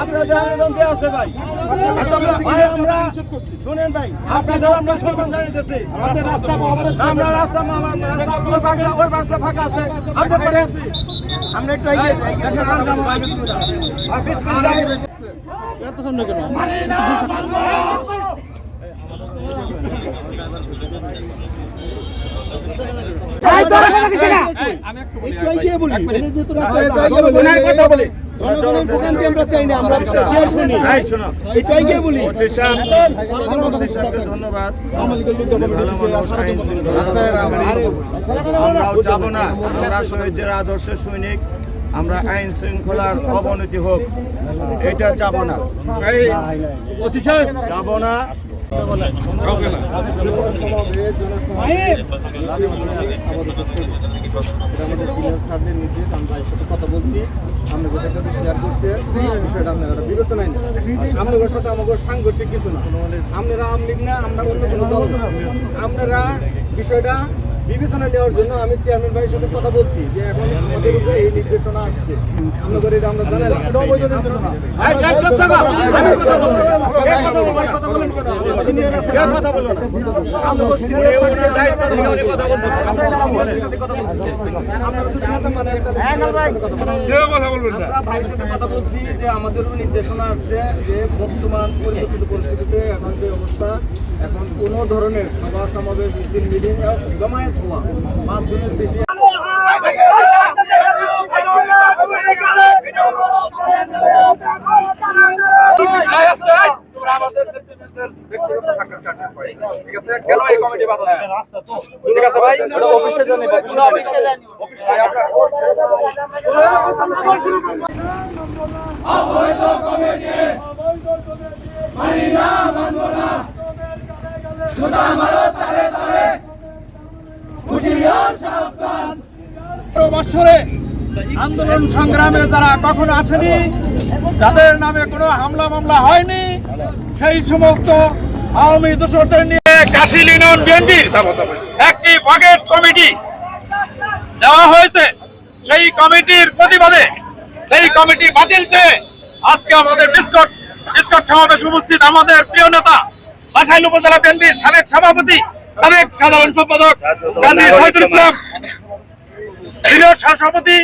আপনাদের আবেদন দেওয়া আছে আমরা শুনেন ভাই আপনাদের আমরা সম্মান আমরা রাস্তা ফাঁকা আছে আমরা একটু বিসমিল্লাহ একটু এগিয়ে বলি এটা যেহেতু রাস্তা জনগণের কথা বলি জনগণের ভোগান্তি আমরা চাই না আমরা শুনি একটু এগিয়ে বলি ধন্যবাদ আমরাও যাব না আমরা শহীদের আদর্শ সৈনিক আমরা আইন শৃঙ্খলার অবনতি হোক এটা যাব না যাব না আমাদের কথা বলছি আপনাদের সাথে শেয়ার করছে বিষয়টা আপনারা একটা বিবেচনায় আপনাদের সাথে আমাদের সাংঘর্ষিক কিছু না আপনারা আমলিগ না আমরা অন্য কোনো দল আপনারা বিষয়টা বিবেচনা নেওয়ার জন্য আমি চেয়ারম্যান ভাইয়ের সাথে কথা বলছি যে এখন আমাদের উপরে এই নির্দেশনা আসছে আপনাদের এটা আমরা জানালাম এটা অবৈধ নির্দেশনা। আমি কথা বলব কথা বলেন কথা। আমরা মানে বলেন ভাইয়ের সাথে কথা বলছি যে আমাদেরও নির্দেশনা আসছে যে বর্তমান পরিবর্তিত পরিস্থিতিতে এখন যে অবস্থা এখন কোনো ধরনের সভা সমাবেশ মিছিল মিটিং জমায়েত হওয়া পাঁচ জনের বেশি এই কমিটি বাধা দেয়? ঠিক আছে ভাই ওটা অফিসে জানি অফিসে জানি ভাই আপনার বছরে আন্দোলন সংগ্রামে যারা কখনো আসেনি, যাদের নামে কোনো হামলা মামলা হয়নি, সেই সমস্ত আওয়ামী দোষরদের নিয়ে কাশিল ইউনিয়ন বিএনপির একটি পকেট কমিটি দেওয়া হয়েছে। সেই কমিটির প্রতিবাদে, সেই কমিটি বাতিল চেয়ে আজকে আমাদের বিস্কট বিস্কট সমাবেশ উপস্থিত আমাদের প্রিয় নেতা, বাসাইল উপজেলা বিএনপির সাবেক সভাপতি, সাবেক সাধারণ সম্পাদক গাজী শহীদুল ইসলাম। সিনিয়র সভাপতি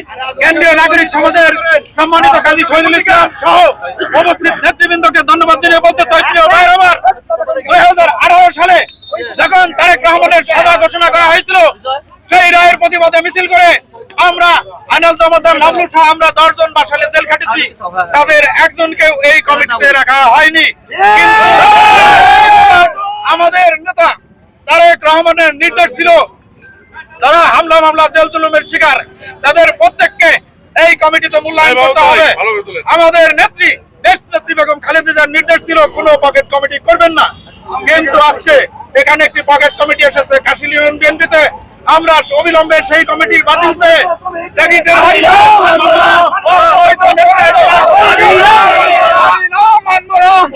কেন্দ্রীয় নাগরিক সমাজের সম্মানিত কাজী শহীদুল ইসলাম সহ উপস্থিত নেতৃবৃন্দকে ধন্যবাদ জানিয়ে বলতে চাই, প্রিয় ভাই আমার দুই হাজার আঠারো সালে যখন তারেক রহমানের সাজা ঘোষণা করা হয়েছিল, সেই রায়ের প্রতিবাদে মিছিল করে আমরা আনাল জমাদার লাভলু সহ আমরা দশজন বাসালে জেল খাটেছি। তাদের একজনকেও এই কমিটিতে রাখা হয়নি। আমাদের নেতা তারেক রহমানের নির্দেশ ছিল যারা হামলা মামলা জেল জুলুমের শিকার তাদের প্রত্যেককে এই কমিটিতে মূল্যায়ন করতে হবে। আমাদের নেত্রী দেশ নেত্রী বেগম খালেদিজার নির্দেশ ছিল কোনো পকেট কমিটি করবেন না। কিন্তু আজকে এখানে একটি পকেট কমিটি এসেছে কাশিল ইউনিয়ন বিএনপিতে আমরা অবিলম্বে সেই কমিটির বাতিল চেয়ে দেখি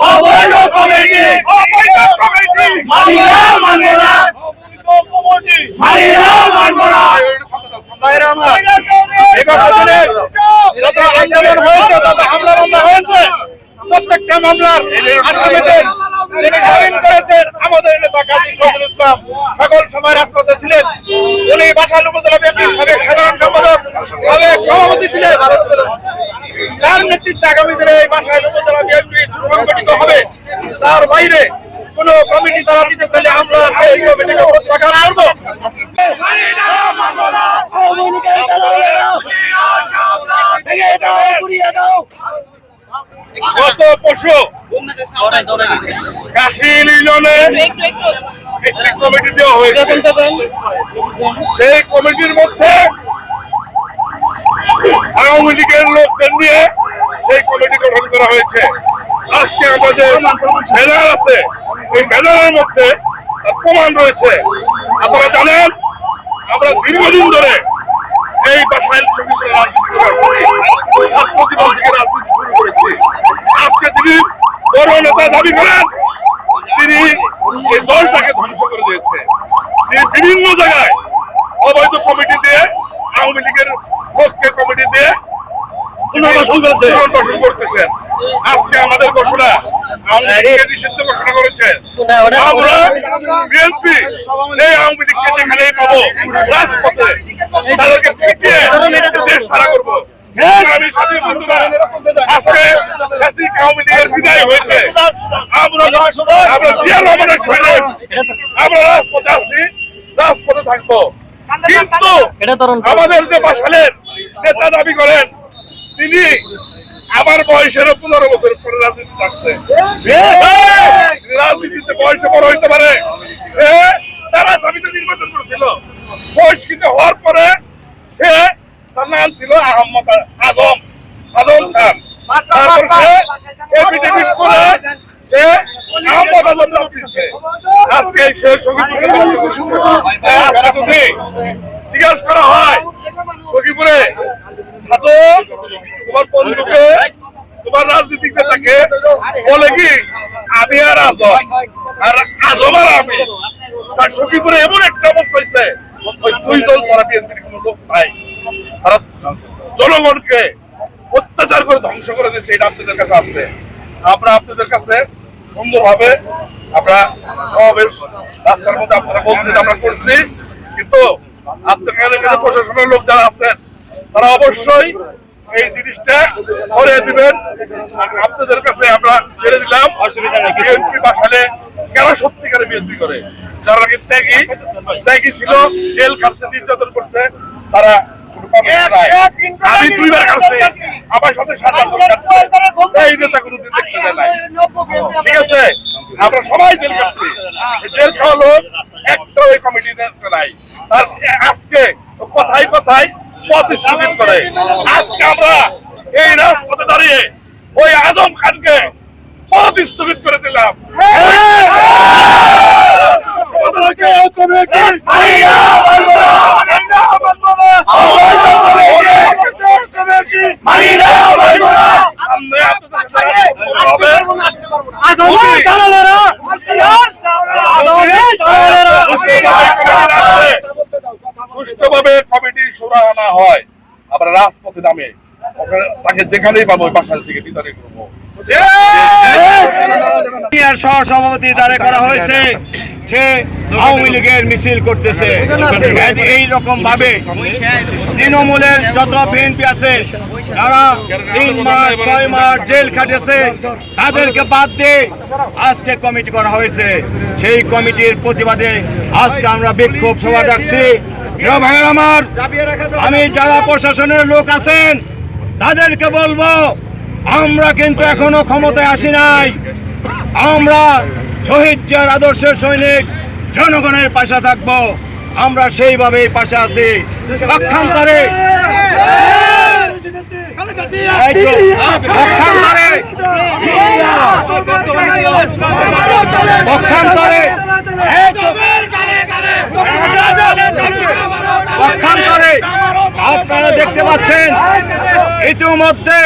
অবৈধ কমিটি অবৈধ কমিটি মানিনা মানবো কমিটি মানিনা মানবো না ভাইরা আমার, বিগত দিনে যত আন্দোলন হয়েছে যত হামলা মামলা হয়েছে প্রত্যেকটা মামলার আসামিদের যিনি জামিন করেছেন, আমাদের নেতা কাজী শহীদুল ইসলাম সকল সময় রাজপথে ছিলেন। উনি বাসাল উপজেলা বিএনপির সাবেক সাধারণ সম্পাদক, সাবেক সভাপতি ছিলেন। তার নেতৃত্বে আগামী দিনে এই বাসায় উপজেলা বিএনপি সুসংগঠিত হবে। তার বাইরে কোন কমিটি তারা দিতে চাইলে আমরা সেই কমিটিকে প্রত্যাখ্যান করব। কাশিল ইউনিয়নে একটি কমিটি দেওয়া হয়েছে। সেই কমিটির মধ্যে আওয়ামী লীগের লোকদের নিয়ে সেই কমিটি গঠন করা হয়েছে। আজকে আমাদের ব্যানার আছে এই ব্যানারের মধ্যে তার প্রমাণ রয়েছে। আপনারা জানেন আমরা দীর্ঘদিন ধরে এই বাসায় ছবি করে রাজনীতি ছাত্র জীবন থেকে রাজনীতি শুরু করেছি। আজকে তিনি বড় নেতা দাবি করেন তিনি এই দলটাকে ধ্বংস করে দিয়েছে। তিনি বিভিন্ন জায়গায় অবৈধ কমিটি দিয়ে আওয়ামী লীগের লোককে কমিটি দিয়ে পুনর্বাসন করতেছেন। আজকে আমাদের ঘোষণা দেশ করব। আজকে আওয়ামী লীগের বিদায় হয়েছে। আমরা আমরা জিয়া রহমানের সৈনিক। আমরা রাজপথে আছি রাজপথে থাকব। কিন্তু আমাদের যে বাসালের নেতা দাবি করেন তিনি আমার বয়সের পনেরো বছর পরে রাজনীতিতে আসছে। রাজনীতিতে বয়সে বড় হইতে পারে সে তারা সামিতে নির্বাচন করেছিল। বয়স্কিত হওয়ার পরে সে তার নাম ছিল আহম্মদ আজম। আজম খান। তারপর সে এফিডেভিট করে সে আহম্মদ আজম নাম দিচ্ছে। আজকে সে শহীদ আজকে জিজ্ঞাসা করা হয় সখীপুরে ছাত্র তোমার বন্ধুকে তোমার রাজনীতিক নেতাকে বলে কি, আমি আর আজম আর আজম আর আমি। তার সখীপুরে এমন একটা অবস্থা হয়েছে, ওই সারা বিএনপির লোক নাই। তারা জনগণকে অত্যাচার করে ধ্বংস করে দিচ্ছে এটা আপনাদের কাছে আছে। আমরা আপনাদের কাছে সুন্দরভাবে আমরা সমাবেশ রাস্তার মধ্যে আপনারা বলছেন, আমরা করছি। কিন্তু এলাকার প্রশাসনের লোক যারা আছেন, তারা অবশ্যই এই জিনিসটা ছড়িয়ে দিবেন। আর আপনাদের কাছে আমরা ছেড়ে দিলাম। বিএনপি বাসালে কেন সত্যিকারে বিএনপি করে? যারা নাকি ত্যাগী ত্যাগী ছিল জেল খাটছে নির্যাতন করছে তারা। আমি দুইবার কাটছি আমার সাথে সাত আট কাটছে এই নেতা কোনোদিন দেখতে যায় নাই। ঠিক আছে? আমরা সবাই জেল কাটছি জেল খাওয়া লোক একটা ওই কমিটি নাই। তার আজকে কথাই কথাই পথ স্থগিত করে আজকে আমরা এই রাজপথে দাঁড়িয়ে ওই আজম খানকে পথ স্থগিত করে দিলাম সামনে আপনাদের সাথে হবে। সুষ্ঠুভাবে কমিটি সুরা আনা হয় আমরা রাজপথে নামে। ওখানে তাকে যেখানেই পাবো ওই বাসার থেকে বিতাড়িত করব। সিনিয়র দাঁড়ে করা হয়েছে সে আওয়ামী লীগের মিছিল করতেছে। এই রকম ভাবে তৃণমূলের যত বিএনপি আছে তারা তিন মাস ছয় মাস জেল খাটেছে। তাদেরকে বাদ দিয়ে আজকে কমিটি করা হয়েছে। সেই কমিটির প্রতিবাদে আজকে আমরা বিক্ষোভ সভা ডাকছি। ভাইয়ের আমার আমি যারা প্রশাসনের লোক আছেন তাদেরকে বলব আমরা কিন্তু এখনও ক্ষমতায় আসি নাই। আমরা শহীদ জিয়ার আদর্শের সৈনিক জনগণের পাশে থাকব। আমরা সেইভাবে পাশে আছি। পক্ষান্তরে পক্ষান্তরে পক্ষান্তরে আপনারা দেখতে পাচ্ছেন ইতিমধ্যে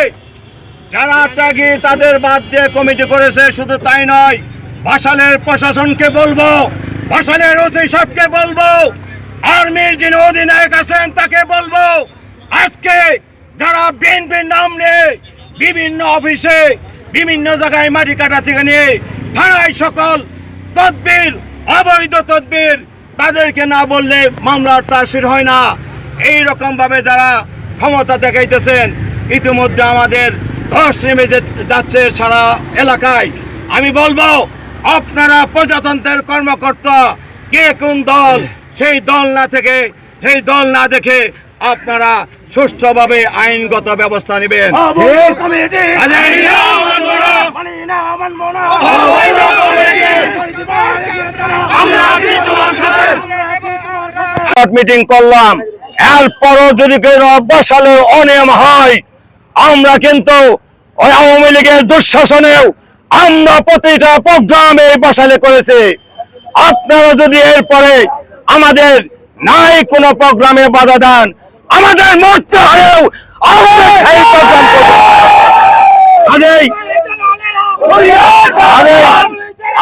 যারা ত্যাগী, তাদের বাদ দিয়ে কমিটি করেছে, শুধু তাই নয় ভাসালের প্রশাসনকে বলব ভাসালের ওসি সাহেবকে বলব, আর্মির যিনি অধিনায়ক আছেন তাকে বলব, আজকে যারা বিএনপির নাম নিয়ে বিভিন্ন অফিসে, বিভিন্ন জায়গায় মাটি কাটা থেকে নিয়ে থানায় সকল তদবির, অবৈধ তদবির, তাদেরকে না বললে মামলার চার্জশিট হয় না। এই রকম ভাবে যারা ক্ষমতা দেখাইতেছেন ইতিমধ্যে আমাদের ধস নেমে যাচ্ছে সারা এলাকায়। আমি বলব, আপনারা প্রজাতন্ত্রের কর্মকর্তা, কে কোন দল, সেই দল না থেকে, সেই দল না দেখে আপনারা সুষ্ঠুভাবে আইনগত ব্যবস্থা নেবেন। মিটিং করলাম। এরপরও যদি কেউ অভ্যাসালে অনিয়ম হয় আমরা কিন্তু ওই আওয়ামী লীগের দুঃশাসনেও আমরা প্রতিটা প্রোগ্রামে বসালে করেছি। আপনারা যদি এরপরে আমাদের নাই কোনো প্রোগ্রামে বাধা দেন, আমাদের মরতে কাজেই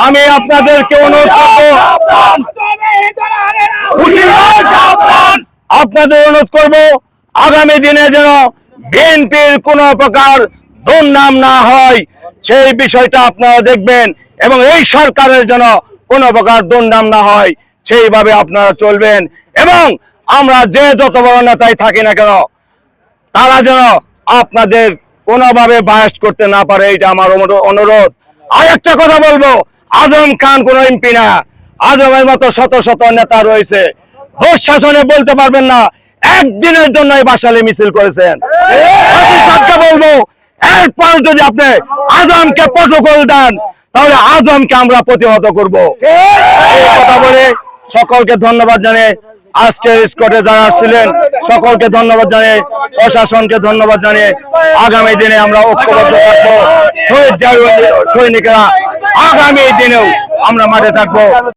আমি আপনাদেরকে অনুরোধ করব, আপনাদের অনুরোধ করব, আগামী দিনে যেন বিএনপির কোনো প্রকার দুর্নাম না হয়, সেই বিষয়টা আপনারা দেখবেন এবং এই সরকারের জন্য কোনো প্রকার দুর্নাম না হয়, সেইভাবে আপনারা চলবেন এবং আমরা যে যত বড় নেতাই থাকি না কেন, তারা যেন আপনাদের কোনোভাবে বায়াস করতে না পারে এটা আমার অনুরো- অনুরোধ। আর একটা কথা বলব, আজম খান কোন এমপি না, আজমের মতো শত শত নেতা রয়েছে। দোষ শাসনে বলতে পারবেন না একদিনের জন্য এই বাসালে মিছিল করেছেন। বলব এরপর যদি আপনি আজমকে প্রটোকল দেন, তাহলে আজমকে আমরা প্রতিহত করব। এই কথা বলে সকলকে ধন্যবাদ জানিয়ে আজকে স্কটে যারা আসছিলেন, সকলকে ধন্যবাদ জানিয়ে, প্রশাসনকে ধন্যবাদ জানিয়ে আগামী দিনে আমরা ঐক্যবদ্ধ থাকব। শহীদ সৈনিকেরা, আগামী দিনেও আমরা মাঠে থাকব।